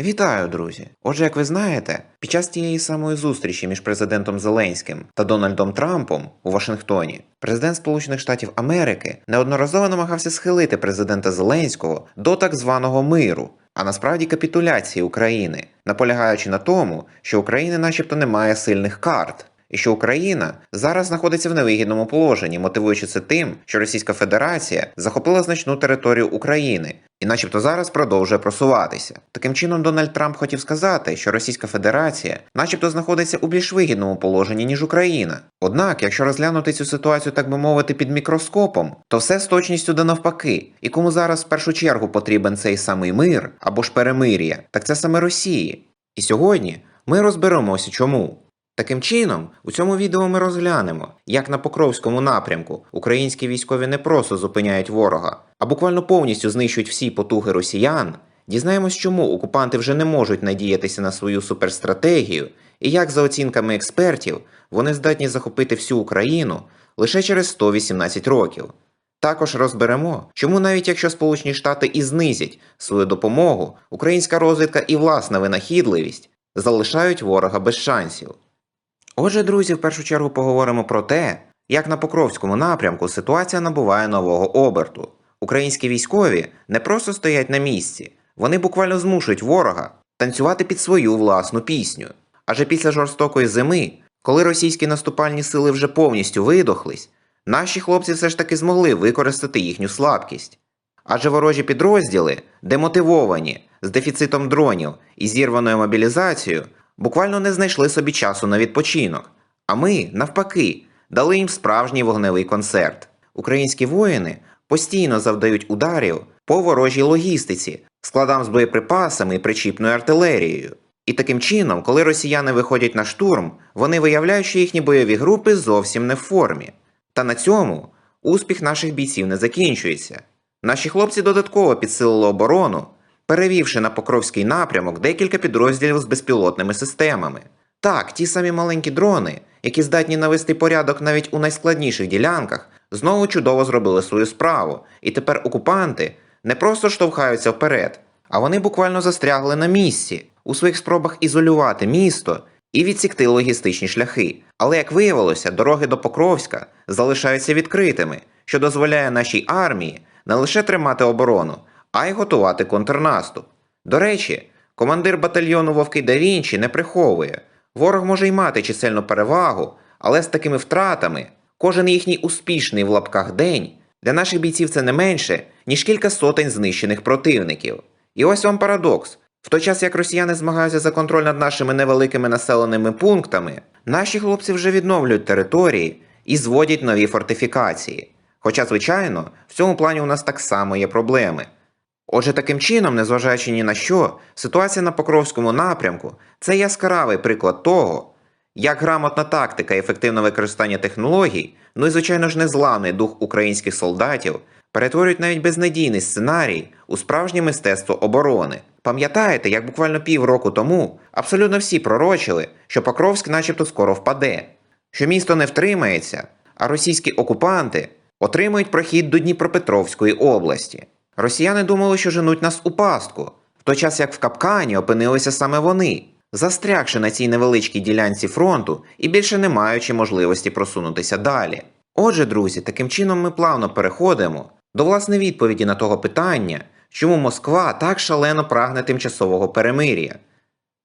Вітаю, друзі! Отже, як ви знаєте, під час тієї самої зустрічі між президентом Зеленським та Дональдом Трампом у Вашингтоні президент Сполучених Штатів Америки неодноразово намагався схилити президента Зеленського до так званого миру, а насправді капітуляції України, наполягаючи на тому, що України начебто немає сильних карт. І що Україна зараз знаходиться в невигідному положенні, мотивуючи це тим, що Російська Федерація захопила значну територію України і, начебто, зараз продовжує просуватися. Таким чином, Дональд Трамп хотів сказати, що Російська Федерація, начебто, знаходиться у більш вигідному положенні ніж Україна. Однак, якщо розглянути цю ситуацію, так би мовити, під мікроскопом, то все з точністю до навпаки. І кому зараз в першу чергу потрібен цей самий мир або ж перемир'я, так це саме Росії. І сьогодні ми розберемося, чому. Таким чином, у цьому відео ми розглянемо, як на Покровському напрямку українські військові не просто зупиняють ворога, а буквально повністю знищують всі потуги росіян. Дізнаємось, чому окупанти вже не можуть надіятися на свою суперстратегію, і як, за оцінками експертів, вони здатні захопити всю Україну лише через 118 років. Також розберемо, чому навіть якщо Сполучені Штати і знизять свою допомогу, українська розвідка і власна винахідливість залишають ворога без шансів. Отже, друзі, в першу чергу поговоримо про те, як на Покровському напрямку ситуація набуває нового оберту. Українські військові не просто стоять на місці, вони буквально змушують ворога танцювати під свою власну пісню. Адже після жорстокої зими, коли російські наступальні сили вже повністю видохлись, наші хлопці все ж таки змогли використати їхню слабкість. Адже ворожі підрозділи, демотивовані, з дефіцитом дронів і зірваною мобілізацією, буквально не знайшли собі часу на відпочинок. А ми, навпаки, дали їм справжній вогневий концерт. Українські воїни постійно завдають ударів по ворожій логістиці, складам з боєприпасами і причіпною артилерією. І таким чином, коли росіяни виходять на штурм, вони виявляють, що їхні бойові групи зовсім не в формі. Та на цьому успіх наших бійців не закінчується. Наші хлопці додатково підсилили оборону, перевівши на Покровський напрямок декілька підрозділів з безпілотними системами. Так, ті самі маленькі дрони, які здатні навести порядок навіть у найскладніших ділянках, знову чудово зробили свою справу, і тепер окупанти не просто штовхаються вперед, а вони буквально застрягли на місці у своїх спробах ізолювати місто і відсікти логістичні шляхи. Але як виявилося, дороги до Покровська залишаються відкритими, що дозволяє нашій армії не лише тримати оборону, а й готувати контрнаступ. До речі, командир батальйону Вовки да Вінчі не приховує. Ворог може й мати чисельну перевагу, але з такими втратами кожен їхній успішний в лапках день для наших бійців це не менше, ніж кілька сотень знищених противників. І ось вам парадокс. В той час, як росіяни змагаються за контроль над нашими невеликими населеними пунктами, наші хлопці вже відновлюють території і зводять нові фортифікації. Хоча, звичайно, в цьому плані у нас так само є проблеми. Отже, таким чином, незважаючи ні на що, ситуація на Покровському напрямку це яскравий приклад того, як грамотна тактика і ефективне використання технологій, ну і звичайно ж незламний дух українських солдатів перетворюють навіть безнадійний сценарій у справжнє мистецтво оборони. Пам'ятаєте, як буквально півроку тому абсолютно всі пророчили, що Покровськ начебто скоро впаде, що місто не втримається, а російські окупанти отримують прохід до Дніпропетровської області. Росіяни думали, що женуть нас у пастку, в той час як в капкані опинилися саме вони, застрягши на цій невеличкій ділянці фронту і більше не маючи можливості просунутися далі. Отже, друзі, таким чином ми плавно переходимо до власне відповіді на того питання, чому Москва так шалено прагне тимчасового перемир'я.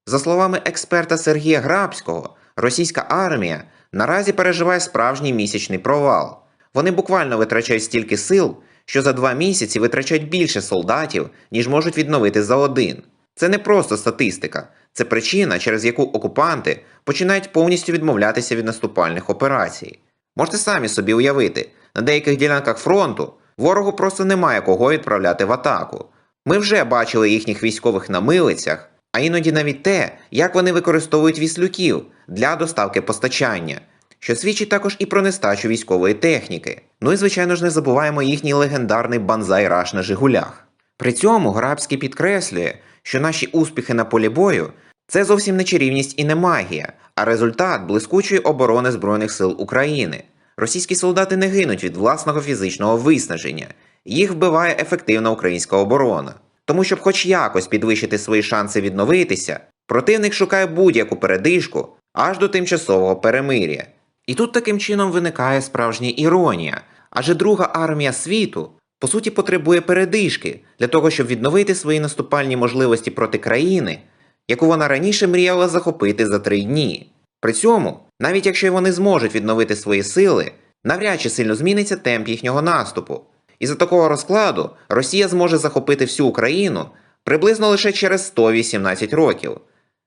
За словами експерта Сергія Грабського, російська армія наразі переживає справжній місячний провал. Вони буквально витрачають стільки сил, що за два місяці витрачають більше солдатів, ніж можуть відновити за один. Це не просто статистика, це причина, через яку окупанти починають повністю відмовлятися від наступальних операцій. Можете самі собі уявити, на деяких ділянках фронту ворогу просто немає кого відправляти в атаку. Ми вже бачили їхніх військових на милицях, а іноді навіть те, як вони використовують віслюків для доставки постачання, що свідчить також і про нестачу військової техніки. Ну і звичайно ж не забуваємо їхній легендарний банзай раш на Жигулях. При цьому Грабський підкреслює, що наші успіхи на полі бою це зовсім не чарівність і не магія, а результат блискучої оборони Збройних сил України. Російські солдати не гинуть від власного фізичного виснаження, їх вбиває ефективна українська оборона. Тому, щоб хоч якось підвищити свої шанси відновитися, противник шукає будь-яку передишку аж до тимчасового перемир'я. І тут таким чином виникає справжня іронія, адже друга армія світу по суті потребує передишки для того, щоб відновити свої наступальні можливості проти країни, яку вона раніше мріяла захопити за три дні. При цьому, навіть якщо вони зможуть відновити свої сили, навряд чи сильно зміниться темп їхнього наступу. І за такого розкладу Росія зможе захопити всю Україну приблизно лише через 118 років.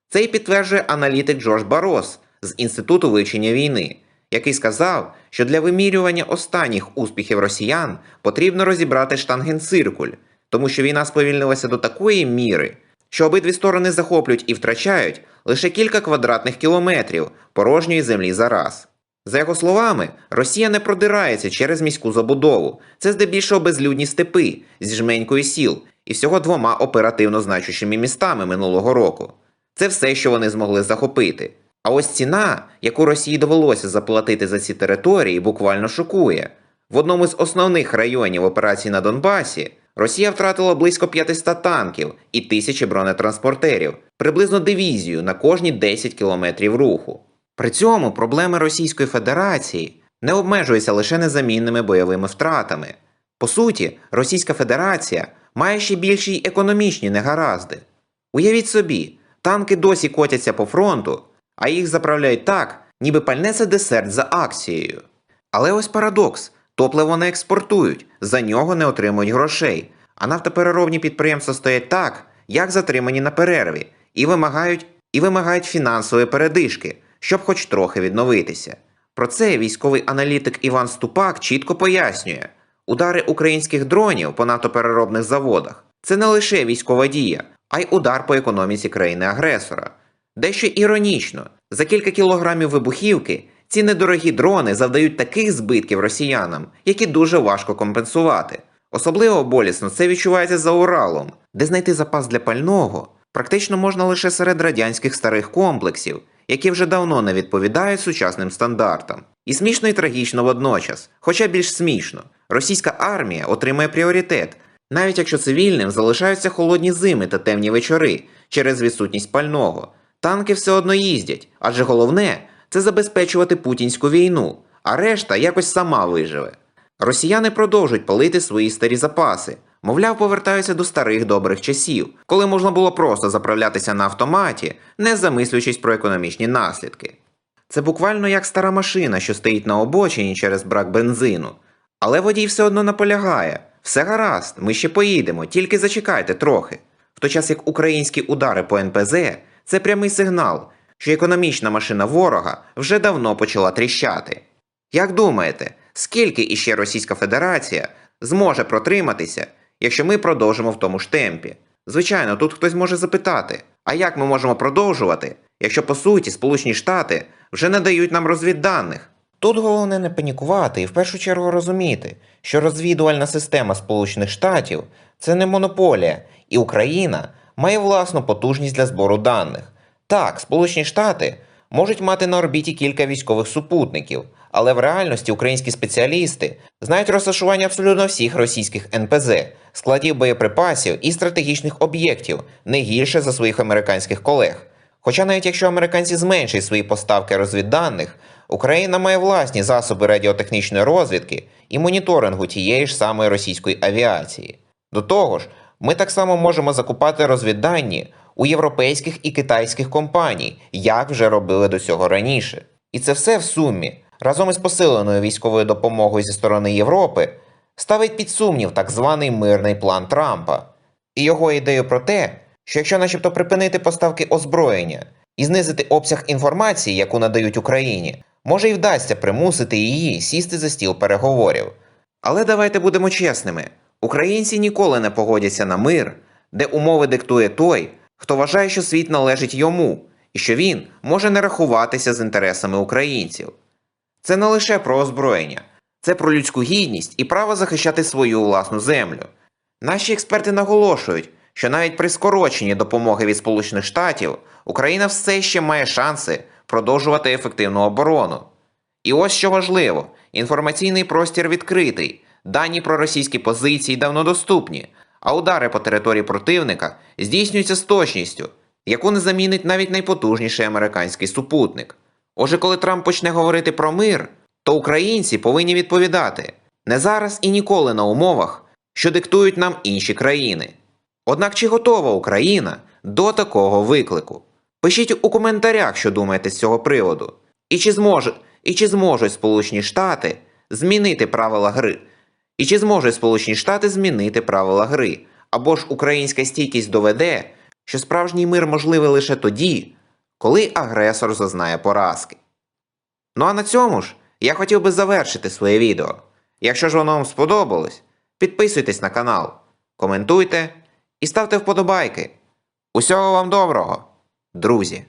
Це й підтверджує аналітик Джордж Барос з Інституту вивчення війни, який сказав, що для вимірювання останніх успіхів росіян потрібно розібрати штангенциркуль, тому що війна сповільнилася до такої міри, що обидві сторони захоплюють і втрачають лише кілька квадратних кілометрів порожньої землі за раз. За його словами, Росія не продирається через міську забудову. Це здебільшого безлюдні степи зі жменькою сіл і всього двома оперативно значущими містами минулого року. Це все, що вони змогли захопити. А ось ціна, яку Росії довелося заплатити за ці території, буквально шокує. В одному з основних районів операції на Донбасі Росія втратила близько 500 танків і тисячі бронетранспортерів, приблизно дивізію на кожні 10 кілометрів руху. При цьому проблеми Російської Федерації не обмежуються лише незамінними бойовими втратами. По суті, Російська Федерація має ще більші економічні негаразди. Уявіть собі, танки досі котяться по фронту, а їх заправляють так, ніби пальне це десерт за акцією. Але ось парадокс: топливо не експортують, за нього не отримують грошей, а нафтопереробні підприємства стоять так, як затримані на перерві, і вимагають, і вимагають фінансової передишки, щоб хоч трохи відновитися. Про це військовий аналітик Іван Ступак чітко пояснює: удари українських дронів по нафтопереробних заводах це не лише військова дія, а й удар по економіці країни-агресора. Дещо іронічно, за кілька кілограмів вибухівки ці недорогі дрони завдають таких збитків росіянам, які дуже важко компенсувати. Особливо болісно це відчувається за Уралом, де знайти запас для пального практично можна лише серед радянських старих комплексів, які вже давно не відповідають сучасним стандартам. І смішно і трагічно водночас, хоча більш смішно, російська армія отримує пріоритет, навіть якщо цивільним залишаються холодні зими та темні вечори через відсутність пального. Танки все одно їздять, адже головне це забезпечувати путінську війну, а решта якось сама виживе. Росіяни продовжують палити свої старі запаси, мовляв, повертаються до старих добрих часів, коли можна було просто заправлятися на автоматі, не замислюючись про економічні наслідки. Це буквально як стара машина, що стоїть на обочині через брак бензину. Але водій все одно наполягає: все гаразд, ми ще поїдемо, тільки зачекайте трохи. В той час як українські удари по НПЗ це прямий сигнал, що економічна машина ворога вже давно почала тріщати. Як думаєте, скільки іще Російська Федерація зможе протриматися, якщо ми продовжимо в тому ж темпі? Звичайно, тут хтось може запитати, а як ми можемо продовжувати, якщо по суті Сполучені Штати вже не дають нам розвідданих? Тут головне не панікувати і в першу чергу розуміти, що розвідувальна система Сполучених Штатів це не монополія, і Україна має власну потужність для збору даних. Так, Сполучені Штати можуть мати на орбіті кілька військових супутників, але в реальності українські спеціалісти знають розташування абсолютно всіх російських НПЗ, складів боєприпасів і стратегічних об'єктів не гірше за своїх американських колег. Хоча навіть якщо американці зменшать свої поставки розвідданих, Україна має власні засоби радіотехнічної розвідки і моніторингу тієї ж самої російської авіації. До того ж, ми так само можемо закупати розвіддані у європейських і китайських компаній, як вже робили до цього раніше. І це все в сумі, разом із посиленою військовою допомогою зі сторони Європи, ставить під сумнів так званий мирний план Трампа і його ідею про те, що якщо начебто припинити поставки озброєння і знизити обсяг інформації, яку надають Україні, може й вдасться примусити її сісти за стіл переговорів. Але давайте будемо чесними: українці ніколи не погодяться на мир, де умови диктує той, хто вважає, що світ належить йому, і що він може не рахуватися з інтересами українців. Це не лише про озброєння, це про людську гідність і право захищати свою власну землю. Наші експерти наголошують, що навіть при скороченні допомоги від Сполучених Штатів Україна все ще має шанси продовжувати ефективну оборону. І ось що важливо: інформаційний простір відкритий, дані про російські позиції давно доступні, а удари по території противника здійснюються з точністю, яку не замінить навіть найпотужніший американський супутник. Отже, коли Трамп почне говорити про мир, то українці повинні відповідати не зараз і ніколи на умовах, що диктують нам інші країни. Однак чи готова Україна до такого виклику? Пишіть у коментарях, що думаєте з цього приводу. І чи, зможе, і чи зможуть Сполучені Штати змінити правила гри? І чи зможуть Сполучені Штати змінити правила гри? Або ж українська стійкість доведе, що справжній мир можливий лише тоді, коли агресор зазнає поразки. Ну а на цьому ж я хотів би завершити своє відео. Якщо ж воно вам сподобалось, підписуйтесь на канал, коментуйте і ставте вподобайки. Усього вам доброго, друзі!